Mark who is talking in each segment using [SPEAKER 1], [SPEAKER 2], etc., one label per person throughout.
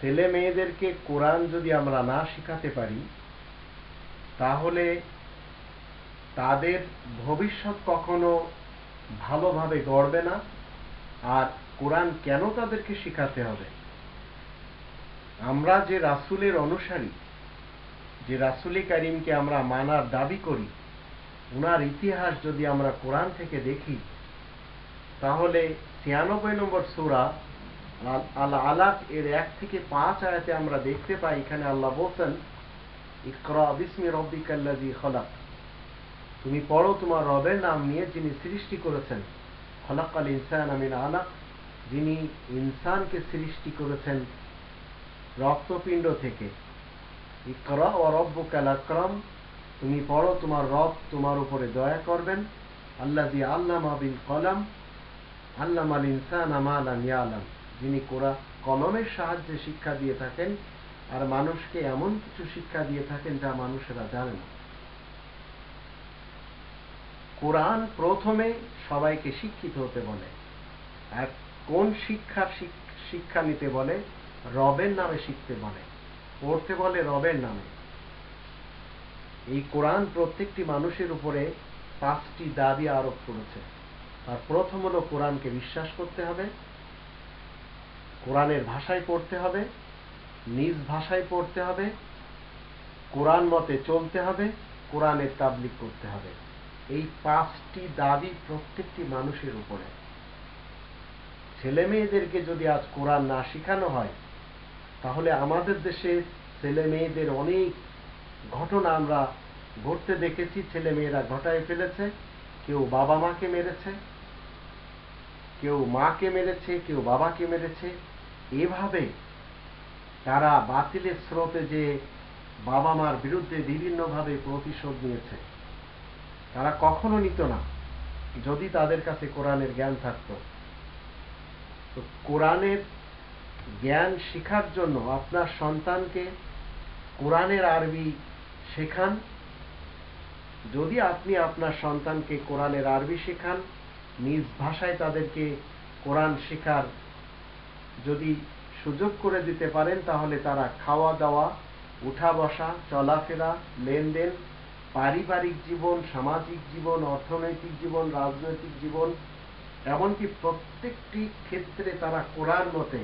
[SPEAKER 1] ছেলে মেয়েদেরকে কোরআন যদি আমরা না শিখাতে পারি, তাহলে তাদের ভবিষ্যৎ কখনো ভালোভাবে গড়বে না, আর কোরআন কেন তাদেরকে শিখাতে হবে? আমরা যে রাসূলের অনুসারী, যে রাসূলি কারিমকে আমরা মানার দাবি করি উনার ইতিহাস যদি আমরা কোরআন থেকে দেখি, তাহলে ছিয়ানব্বই নম্বর সুরা আল আলাক এর এক থেকে পাঁচ আয়াতে আমরা দেখতে পাই, এখানে আল্লাহ বলছেন, ইকরা রব্বিকাল্লাজি খলাক। তুমি পড়ো তোমার রবের নাম নিয়ে যিনি সৃষ্টি করেছেন। খলাক আল ইনসান আমিন আলাক, যিনি ইনসানকে সৃষ্টি করেছেন রক্তপিণ্ড থেকে। ইকরা ও রব্বুকাল আকরাম তুমি পড়ো, তোমার রব তোমার উপরে দয়া করবেন। আল্লাজি আল্লামা বিল কলাম আল্লাম আল ইনসান আমালাম ইয়ালাম। যিনি কোরআ কলমের সাহায্যে শিক্ষা দিয়ে থাকেন, আর মানুষকে এমন কিছু শিক্ষা দিয়ে থাকেন যা মানুষেরা জানে না। কোরআন প্রথমে সবাইকে শিক্ষিত হতে বলে। আর কোন শিক্ষার শিক্ষা নিতে বলে? রবের নামে শিখতে বলে। পড়তে বলে রবের নামে। এই কোরআন প্রত্যেকটি মানুষের উপরে পাঁচটি দাবি আরোপ করেছে। আর প্রথম হলো কোরআনকে বিশ্বাস করতে হবে, কোরআনের ভাষায় পড়তে হবে, নিজ ভাষায় পড়তে হবে, কোরআন মতে চলতে হবে, কোরআনের তাবলিক করতে হবে। এই পাঁচটি দাবি প্রত্যেকটি মানুষের উপরে। ছেলে মেয়েদেরকে যদি আজ কোরআন না শিখানো হয়, তাহলে আমাদের দেশে ছেলে মেয়েদের অনেক ঘটনা আমরা ঘটতে দেখেছি ছেলে মেয়েরা ঘটায় ফেলেছে, কেউ বাবা মাকে মেরেছে, কেউ মাকে মেরেছে, কেউ বাবাকে মেরেছে। এভাবে তারা বাতিলের স্রোতে যে বাবা মার বিরুদ্ধে বিভিন্নভাবে প্রতিশোধ নিয়েছে, তারা কখনো নিত না, যদি তাদের কাছে কোরআনের জ্ঞান থাকত। তো কোরআনের জ্ঞান শিখার জন্য আপনার সন্তানকে কোরআনের আরবি শেখান। যদি আপনি আপনার সন্তানকে কোরআনের আরবি শেখান, নিজ ভাষায় তাদেরকে কোরআন শেখার যদি সুযোগ করে দিতে পারেন, তাহলে তারা খাওয়া দাওয়া, উঠা বসা, চলাফেরা, লেনদেন, পারিবারিক জীবন, সামাজিক জীবন, অর্থনৈতিক জীবন, রাজনৈতিক জীবন, এমনকি প্রত্যেকটি ক্ষেত্রে তারা কোরআন মতে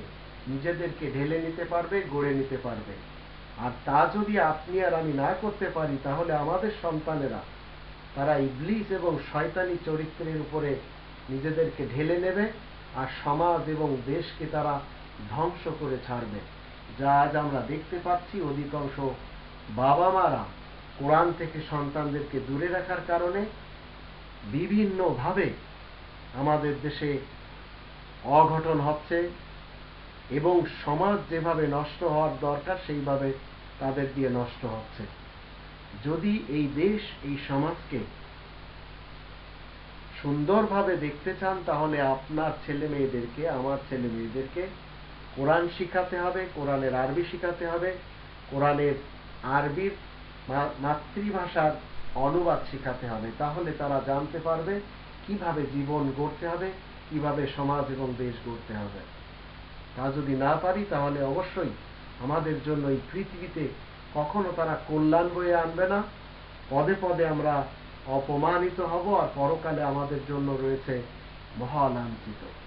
[SPEAKER 1] নিজেদেরকে ঢেলে নিতে পারবে, গড়ে নিতে পারবে। আর তা যদি আপনি আর আমি না করতে পারি, তাহলে আমাদের সন্তানেরা, তারা ইবলিস এবং শয়তানি চরিত্রের উপরে নিজেদেরকে ঢেলে নেবে আর সমাজ এবং দেশকে তারা ধ্বংস করে ছাড়বে। যা আজ আমরা দেখতে পাচ্ছি অধিকাংশ বাবা মারা কোরআন থেকে সন্তানদেরকে দূরে রাখার কারণে বিভিন্নভাবে আমাদের দেশে অঘটন হচ্ছে। এবং সমাজ যেভাবে নষ্ট হওয়ার দরকার, সেইভাবে তাদের দিয়ে নষ্ট হচ্ছে। যদি এই দেশ, এই সমাজকে সুন্দরভাবে দেখতে চান, তাহলে আপনার ছেলে মেয়েদেরকে, আমার ছেলে মেয়েদেরকে কোরআন শিখাতে হবে, কোরআনের আরবি শিখাতে হবে, কোরআনের আরবির মাতৃভাষার অনুবাদ শিখাতে হবে। তাহলে তারা জানতে পারবে কীভাবে জীবন গড়তে হবে, কীভাবে সমাজ এবং দেশ গড়তে হবে। তা যদি না পারি, তাহলে অবশ্যই আমাদের জন্য এই পৃথিবীতে কখনো তারা কল্যাণ বয়ে আনবে না। পদে পদে আমরা অপমানিত হব আর পরকালে আমাদের জন্য রয়েছে মহালাঞ্ছিত।